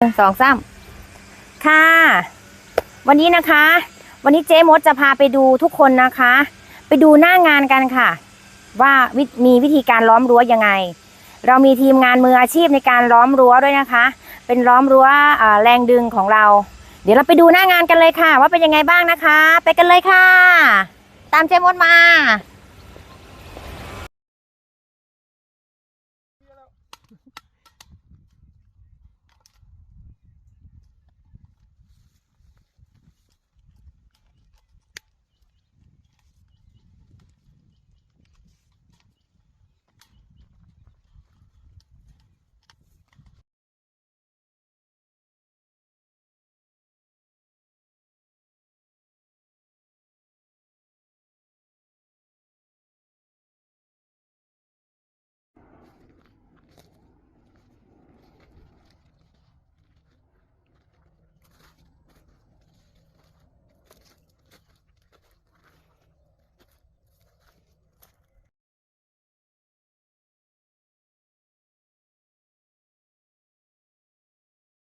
สองสามค่ะ วันนี้นะคะ วันนี้เจ๊มดจะพาไปดูทุกคนนะคะ ไปดูหน้างานกันค่ะ ว่ามีวิธีการล้อมรั้วยังไง เรามีทีมงานมืออาชีพในการล้อมรั้วด้วยนะคะ เป็นล้อมรั้วแรงดึงของเรา เดี๋ยวเราไปดูหน้างานกันเลยค่ะ ว่าเป็นยังไงบ้างนะคะ ไปกันเลยค่ะ ตามเจ๊มดมา